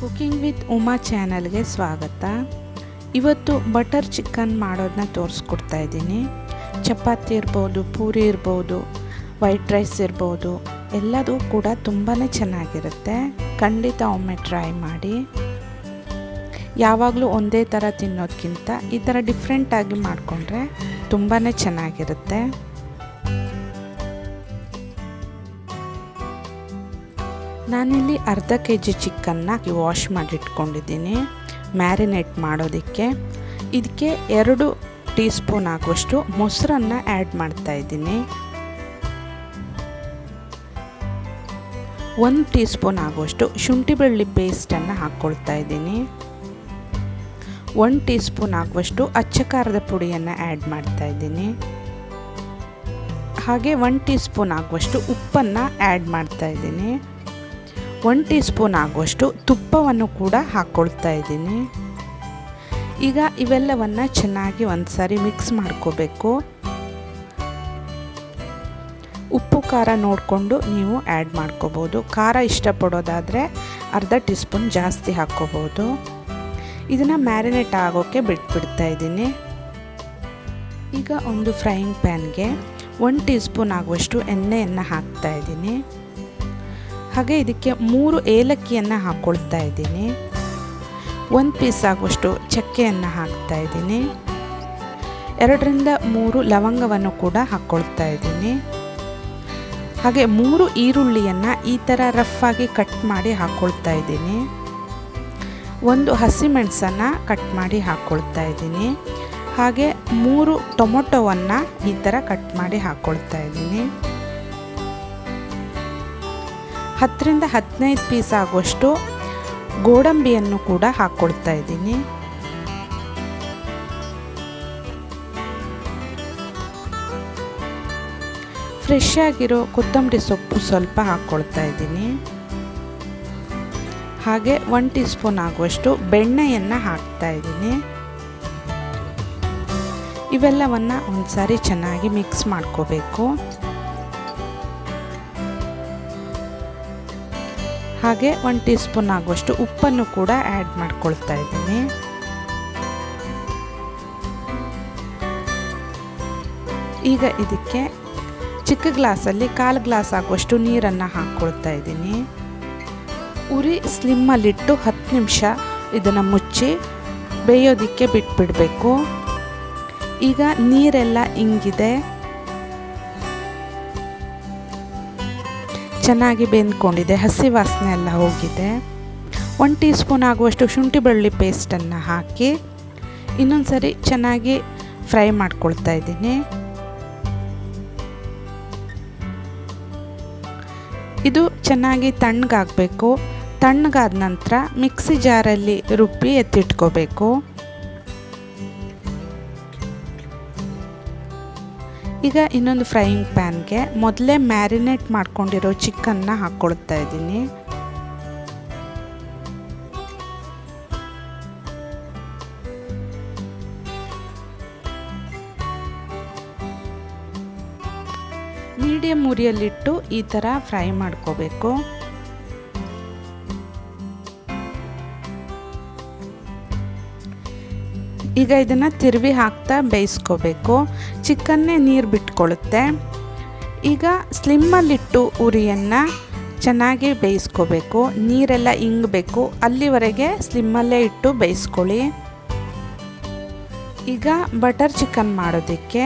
Cooking with Uma ಚಾನಲ್ಗೆ ಸ್ವಾಗತ. ಇವತ್ತು ಬಟರ್ ಚಿಕನ್ ಮಾಡೋದನ್ನ ತೋರಿಸ್ಕೊಡ್ತಾ ಇದ್ದೀನಿ. ಚಪಾತಿ ಇರ್ಬೋದು, ಪೂರಿ ಇರ್ಬೋದು, ವೈಟ್ ರೈಸ್ ಇರ್ಬೋದು, ಎಲ್ಲದೂ ಕೂಡ ತುಂಬಾ ಚೆನ್ನಾಗಿರುತ್ತೆ. ಖಂಡಿತ ಒಮ್ಮೆ ಟ್ರೈ ಮಾಡಿ. ಯಾವಾಗಲೂ ಒಂದೇ ಥರ ತಿನ್ನೋದಕ್ಕಿಂತ ಈ ಥರ ಡಿಫ್ರೆಂಟಾಗಿ ಮಾಡಿಕೊಂಡ್ರೆ ತುಂಬಾ ಚೆನ್ನಾಗಿರುತ್ತೆ. ನಾನಿಲ್ಲಿ ಅರ್ಧ ಕೆ ಜಿ ಚಿಕನ್ನ ವಾಶ್ ಮಾಡಿಟ್ಕೊಂಡಿದ್ದೀನಿ. ಮ್ಯಾರಿನೇಟ್ ಮಾಡೋದಕ್ಕೆ. ಇದಕ್ಕೆ ಎರಡು ಟೀ ಸ್ಪೂನ್ ಆಗುವಷ್ಟು ಮೊಸರನ್ನು ಆ್ಯಡ್ ಮಾಡ್ತಾ ಇದ್ದೀನಿ. ಒಂದು ಟೀ ಸ್ಪೂನ್ ಆಗುವಷ್ಟು ಶುಂಠಿ ಬೆಳ್ಳಿ ಪೇಸ್ಟನ್ನು ಹಾಕ್ಕೊಳ್ತಾ ಇದ್ದೀನಿ. ಒಂದು ಟೀ ಸ್ಪೂನ್ ಆಗುವಷ್ಟು ಅಚ್ಚ ಖಾರದ ಪುಡಿಯನ್ನು ಆ್ಯಡ್ ಮಾಡ್ತಾ ಇದ್ದೀನಿ. ಹಾಗೆ ಒಂದು ಟೀ ಸ್ಪೂನ್ ಆಗುವಷ್ಟು ಉಪ್ಪನ್ನು ಆ್ಯಡ್ ಮಾಡ್ತಾ ಇದ್ದೀನಿ. ಒನ್ ಟೀ ಸ್ಪೂನ್ ಆಗುವಷ್ಟು ತುಪ್ಪವನ್ನು ಕೂಡ ಹಾಕ್ಕೊಳ್ತಾ ಇದ್ದೀನಿ. ಈಗ ಇವೆಲ್ಲವನ್ನು ಚೆನ್ನಾಗಿ ಒಂದು ಸಾರಿ ಮಿಕ್ಸ್ ಮಾಡ್ಕೋಬೇಕು. ಉಪ್ಪು, ಖಾರ ನೋಡಿಕೊಂಡು ನೀವು ಆ್ಯಡ್ ಮಾಡ್ಕೋಬೋದು. ಖಾರ ಇಷ್ಟಪಡೋದಾದರೆ ಅರ್ಧ ಟೀ ಸ್ಪೂನ್ ಜಾಸ್ತಿ ಹಾಕ್ಕೋಬೋದು. ಇದನ್ನು ಮ್ಯಾರಿನೇಟ್ ಆಗೋಕ್ಕೆ ಬಿಟ್ಬಿಡ್ತಾ ಇದ್ದೀನಿ. ಈಗ ಒಂದು ಫ್ರೈಯಿಂಗ್ ಪ್ಯಾನ್ಗೆ ಒನ್ ಟೀ ಸ್ಪೂನ್ ಆಗುವಷ್ಟು ಎಣ್ಣೆಯನ್ನು ಹಾಕ್ತಾ ಇದ್ದೀನಿ. ಹಾಗೆ ಇದಕ್ಕೆ ಮೂರು ಏಲಕ್ಕಿಯನ್ನು ಹಾಕ್ಕೊಳ್ತಾ ಇದ್ದೀನಿ. ಒಂದು ಪೀಸ್ ಆಗುವಷ್ಟು ಚಕ್ಕೆಯನ್ನು ಹಾಕ್ತಾ ಇದ್ದೀನಿ. ಎರಡರಿಂದ ಮೂರು ಲವಂಗವನ್ನು ಕೂಡ ಹಾಕ್ಕೊಳ್ತಾ ಇದ್ದೀನಿ. ಹಾಗೆ ಮೂರು ಈರುಳ್ಳಿಯನ್ನು ಈ ಥರ ರಫ್ ಆಗಿ ಕಟ್ ಮಾಡಿ ಹಾಕ್ಕೊಳ್ತಾ ಇದ್ದೀನಿ. ಒಂದು ಹಸಿಮೆಣಸನ್ನು ಕಟ್ ಮಾಡಿ ಹಾಕ್ಕೊಳ್ತಾ ಇದ್ದೀನಿ. ಹಾಗೆ ಮೂರು ಟೊಮೊಟೊವನ್ನು ಈ ಥರ ಕಟ್ ಮಾಡಿ ಹಾಕ್ಕೊಳ್ತಾ ಇದ್ದೀನಿ. ಹತ್ತರಿಂದ ಹದಿನೈದು ಪೀಸ್ ಆಗುವಷ್ಟು ಗೋಡಂಬಿಯನ್ನು ಕೂಡ ಹಾಕ್ಕೊಡ್ತಾ ಇದ್ದೀನಿ. ಫ್ರೆಶ್ ಆಗಿರೋ ಕೊತ್ತಂಬರಿ ಸೊಪ್ಪು ಸ್ವಲ್ಪ ಹಾಕ್ಕೊಳ್ತಾ ಇದ್ದೀನಿ. ಹಾಗೆ ಒನ್ ಟೀ ಸ್ಪೂನ್ ಆಗುವಷ್ಟು ಬೆಣ್ಣೆಯನ್ನು ಹಾಕ್ತಾ ಇದ್ದೀನಿ. ಇವೆಲ್ಲವನ್ನು ಒಂದು ಸಾರಿ ಚೆನ್ನಾಗಿ ಮಿಕ್ಸ್ ಮಾಡ್ಕೋಬೇಕು. ಹಾಗೆ ಒನ್ ಟೀ ಸ್ಪೂನ್ ಆಗುವಷ್ಟು ಉಪ್ಪನ್ನು ಕೂಡ ಆ್ಯಡ್ ಮಾಡ್ಕೊಳ್ತಾ ಇದ್ದೀನಿ. ಈಗ ಇದಕ್ಕೆ ಚಿಕ್ಕ ಗ್ಲಾಸಲ್ಲಿ ಕಾಲು ಗ್ಲಾಸ್ ಆಗುವಷ್ಟು ನೀರನ್ನು ಹಾಕ್ಕೊಳ್ತಾ ಇದ್ದೀನಿ. ಉರಿ ಸ್ಲಿಮ್ಮಲ್ಲಿಟ್ಟು ಹತ್ತು ನಿಮಿಷ ಇದನ್ನು ಮುಚ್ಚಿ ಬೇಯೋದಕ್ಕೆ ಬಿಟ್ಬಿಡಬೇಕು. ಈಗ ನೀರೆಲ್ಲ ಇಂಗಿದೆ. ಚೆನ್ನಾಗಿ ಬೆಂದ್ಕೊಂಡಿದೆ, ಹಸಿ ವಾಸನೆ ಎಲ್ಲ ಹೋಗಿದೆ. ಒನ್ ಟೀ ಸ್ಪೂನ್ ಆಗುವಷ್ಟು ಶುಂಠಿ ಬೆಳ್ಳುಳ್ಳಿ ಪೇಸ್ಟನ್ನು ಹಾಕಿ ಇನ್ನೊಂದು ಸರಿ ಚೆನ್ನಾಗಿ ಫ್ರೈ ಮಾಡ್ಕೊಳ್ತಾ ಇದ್ದೀನಿ. ಇದು ಚೆನ್ನಾಗಿ ತಣ್ಣಗಾಗಬೇಕು. ತಣ್ಣಗಾದ ನಂತರ ಮಿಕ್ಸಿ ಜಾರಲ್ಲಿ ರುಬ್ಬಿ ಎತ್ತಿಟ್ಕೋಬೇಕು. ಈಗ ಇನ್ನೊಂದು ಫ್ರೈಯಿಂಗ್ ಪ್ಯಾನ್ಗೆ ಮೊದಲೇ ಮ್ಯಾರಿನೇಟ್ ಮಾಡ್ಕೊಂಡಿರೋ ಚಿಕನ್ನ ಹಾಕ್ಕೊಳ್ತಾ ಇದ್ದೀನಿ. ಮೀಡಿಯಮ್ ಉರಿಯಲ್ಲಿಟ್ಟು ಈ ಥರ ಫ್ರೈ ಮಾಡ್ಕೋಬೇಕು. ಈಗ ಇದನ್ನು ತಿರುವಿ ಹಾಕ್ತಾ ಬೇಯಿಸ್ಕೋಬೇಕು. ಚಿಕನ್ನೇ ನೀರು ಬಿಟ್ಕೊಳುತ್ತೆ. ಈಗ ಸ್ಲಿಮ್ಮಲ್ಲಿಟ್ಟು ಉರಿಯನ್ನು ಚೆನ್ನಾಗಿ ಬೇಯಿಸ್ಕೋಬೇಕು. ನೀರೆಲ್ಲ ಇಂಗಬೇಕು. ಅಲ್ಲಿವರೆಗೆ ಸ್ಲಿಮ್ಮಲ್ಲೇ ಇಟ್ಟು ಬೇಯಿಸ್ಕೊಳ್ಳಿ. ಈಗ ಬಟರ್ ಚಿಕನ್ ಮಾಡೋದಕ್ಕೆ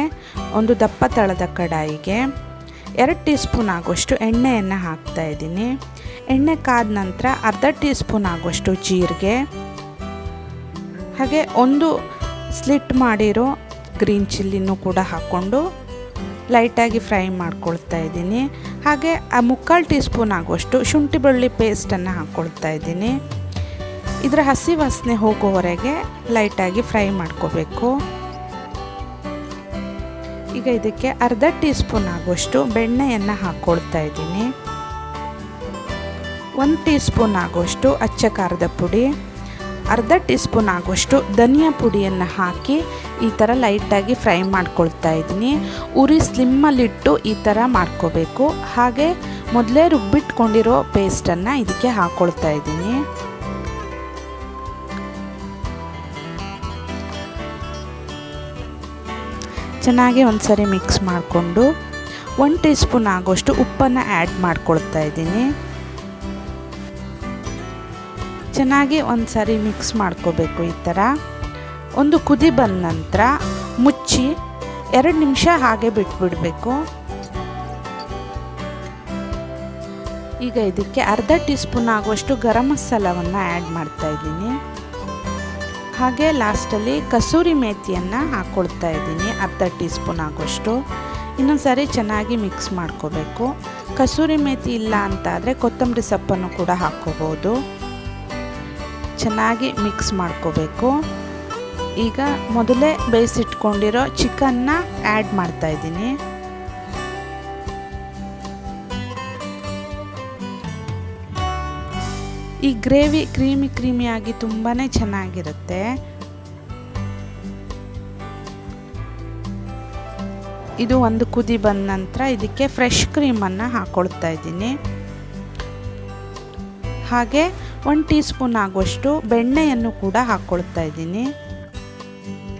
ಒಂದು ದಪ್ಪ ತಳದ ಕಡಾಯಿಗೆ ಎರಡು ಟೀ ಸ್ಪೂನ್ ಆಗುವಷ್ಟು ಎಣ್ಣೆಯನ್ನು ಹಾಕ್ತಾ ಇದ್ದೀನಿ. ಎಣ್ಣೆ ಕಾದ ನಂತರ ಅರ್ಧ ಟೀ ಸ್ಪೂನ್ ಆಗುವಷ್ಟು ಜೀರಿಗೆ. ಹಾಗೆ ಒಂದು ಸ್ಲಿಟ್ ಮಾಡಿರೋ ಗ್ರೀನ್ ಚಿಲ್ಲಿನೂ ಕೂಡ ಹಾಕ್ಕೊಂಡು ಲೈಟಾಗಿ ಫ್ರೈ ಮಾಡ್ಕೊಳ್ತಾ ಇದ್ದೀನಿ. ಹಾಗೆ ಆ ಮುಕ್ಕಾಲು ಟೀ ಸ್ಪೂನ್ ಆಗುವಷ್ಟು ಶುಂಠಿ ಬೆಳ್ಳುಳ್ಳಿ ಪೇಸ್ಟನ್ನು ಹಾಕ್ಕೊಳ್ತಾ ಇದ್ದೀನಿ. ಇದರ ಹಸಿ ವಾಸನೆ ಹೋಗೋವರೆಗೆ ಲೈಟಾಗಿ ಫ್ರೈ ಮಾಡ್ಕೋಬೇಕು. ಈಗ ಇದಕ್ಕೆ ಅರ್ಧ ಟೀ ಸ್ಪೂನ್ ಆಗುವಷ್ಟು ಬೆಣ್ಣೆಯನ್ನು ಹಾಕ್ಕೊಳ್ತಾ ಇದ್ದೀನಿ. ಒಂದು ಟೀ ಸ್ಪೂನ್ ಆಗುವಷ್ಟು ಅಚ್ಚ ಖಾರದ ಪುಡಿ. ಅರ್ಧ ಟೀ ಸ್ಪೂನ್ ಆಗುವಷ್ಟು ಧನಿಯಾ ಪುಡಿಯನ್ನು ಹಾಕಿ ಈ ಥರ ಲೈಟಾಗಿ ಫ್ರೈ ಮಾಡ್ಕೊಳ್ತಾ ಇದ್ದೀನಿ. ಉರಿ ಸ್ಲಿಮ್ಮಲ್ಲಿಟ್ಟು ಈ ಥರ ಮಾಡ್ಕೋಬೇಕು. ಹಾಗೆ ಮೊದಲೇ ರುಬ್ಬಿಟ್ಕೊಂಡಿರೋ ಪೇಸ್ಟನ್ನು ಇದಕ್ಕೆ ಹಾಕ್ಕೊಳ್ತಾ ಇದ್ದೀನಿ. ಚೆನ್ನಾಗಿ ಒಂದ್ಸರಿ ಮಿಕ್ಸ್ ಮಾಡಿಕೊಂಡು ಒನ್ ಟೀ ಸ್ಪೂನ್ ಆಗೋಷ್ಟು ಉಪ್ಪನ್ನು ಆ್ಯಡ್ ಮಾಡ್ಕೊಳ್ತಾ ಇದ್ದೀನಿ. ಚೆನ್ನಾಗಿ ಒಂದು ಸಾರಿ ಮಿಕ್ಸ್ ಮಾಡ್ಕೋಬೇಕು ಈ ಥರ ಒಂದು ಕುದಿ ಬಂದ ನಂತರ ಮುಚ್ಚಿ ಎರಡು ನಿಮಿಷ ಹಾಗೆ ಬಿಟ್ಬಿಡಬೇಕು. ಈಗ ಇದಕ್ಕೆ ಅರ್ಧ ಟೀ ಸ್ಪೂನ್ ಆಗುವಷ್ಟು ಗರಂ ಮಸಾಲವನ್ನು ಆ್ಯಡ್ ಮಾಡ್ತಾ ಇದ್ದೀನಿ. ಹಾಗೆ ಲಾಸ್ಟಲ್ಲಿ ಕಸೂರಿ ಮೇಥಿಯನ್ನು ಹಾಕ್ಕೊಳ್ತಾ ಇದ್ದೀನಿ, ಅರ್ಧ ಟೀ ಸ್ಪೂನ್ ಆಗುವಷ್ಟು. ಇನ್ನೊಂದು ಸಾರಿ ಚೆನ್ನಾಗಿ ಮಿಕ್ಸ್ ಮಾಡ್ಕೋಬೇಕು. ಕಸೂರಿ ಮೇತಿ ಇಲ್ಲ ಅಂತಾದರೆ ಕೊತ್ತಂಬರಿ ಸೊಪ್ಪನ್ನು ಕೂಡ ಹಾಕ್ಕೋಬೋದು ಚೆನ್ನಾಗಿ ಮಿಕ್ಸ್ ಮಾಡ್ಕೋಬೇಕು. ಈಗ ಮೊದಲೇ ಬೇಯಿಸಿಟ್ಕೊಂಡಿರೋ ಚಿಕನ್ನ ಆ್ಯಡ್ ಮಾಡ್ತಾಯಿದ್ದೀನಿ ಈ ಗ್ರೇವಿ ಕ್ರೀಮಿ ಕ್ರೀಮಿಯಾಗಿ ತುಂಬಾ ಚೆನ್ನಾಗಿರುತ್ತೆ. ಇದು ಒಂದು ಕುದಿ ಬಂದ ನಂತರ ಇದಕ್ಕೆ ಫ್ರೆಶ್ ಕ್ರೀಮನ್ನು ಹಾಕ್ಕೊಳ್ತಾ ಇದ್ದೀನಿ. ಹಾಗೆ ಒಂದು ಟೀ ಸ್ಪೂನ್ ಆಗುವಷ್ಟು ಬೆಣ್ಣೆಯನ್ನು ಕೂಡ ಹಾಕ್ಕೊಳ್ತಾ ಇದ್ದೀನಿ.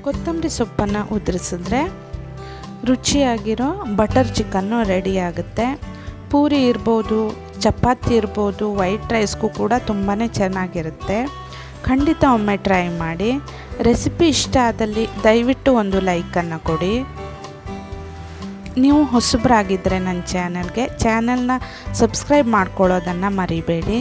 ಕೊತ್ತಂಬರಿ ಸೊಪ್ಪನ್ನು ಉದುರಿಸಿದ್ರೆ ರುಚಿಯಾಗಿರೋ ಬಟರ್ ಚಿಕನ್ನು ರೆಡಿ ಆಗುತ್ತೆ. ಪೂರಿ ಇರ್ಬೋದು, ಚಪಾತಿ ಇರ್ಬೋದು, ವೈಟ್ ರೈಸ್ಗೂ ಕೂಡ ತುಂಬಾ ಚೆನ್ನಾಗಿರುತ್ತೆ. ಖಂಡಿತ ಒಮ್ಮೆ ಟ್ರೈ ಮಾಡಿ. ರೆಸಿಪಿ ಇಷ್ಟ ಆದಲ್ಲಿ ದಯವಿಟ್ಟು ಒಂದು ಲೈಕನ್ನು ಕೊಡಿ. ನೀವು ಹೊಸಬ್ರಾಗಿದ್ದರೆ ನನ್ನ ಚಾನಲ್ಗೆ, ಚಾನಲ್ನ ಸಬ್ಸ್ಕ್ರೈಬ್ ಮಾಡ್ಕೊಳ್ಳೋದನ್ನು ಮರಿಬೇಡಿ.